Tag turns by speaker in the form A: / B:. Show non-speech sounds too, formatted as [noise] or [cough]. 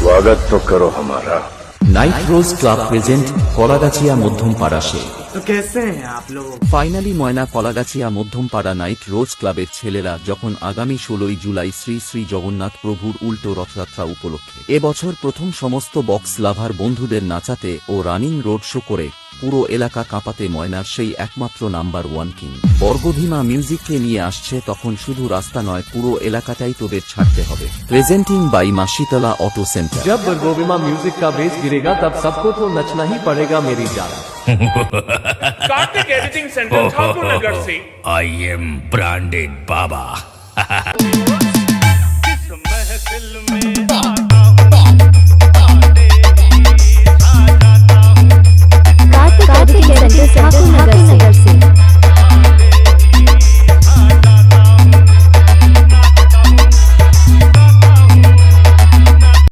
A: स्वागत तो करो हमारा
B: night rose club present Kalagachhia মধ্যম পাড়াশে
C: तो कैसे हैं आप लोग
B: finally Moyna Kalagachhia Madhyampara night rose ক্লাবের ছেলেরা যখন আগামী ষোলোই জুলাই শ্রী শ্রী জগন্নাথ প্রভুর উল্টো রথযাত্রা উপলক্ষে এবছর প্রথম সমস্ত বক্স লাভার বন্ধুদের নাচাতে ও রানিং রোড শো করে পুরো এলাকা কাঁপাতে ময়নার সেই একমাত্র নাম্বার ওয়ান কিং বর্গভীমা মিউজিককে নিয়ে আসছে তখন শুধু রাস্তা নয় পুরো এলাকাটাই তোদের ছাড়তে হবে presenting by Masitala auto centre
D: जब गोविमा म्यूजिक का बेस गिरेगा तब सबको तो नचना ही पड़ेगा मेरी जान
E: कार्तिक एडिटिंग सेंटर [laughs] ठाकुर नगर से
F: I am branded Baba.
E: इस महफिल में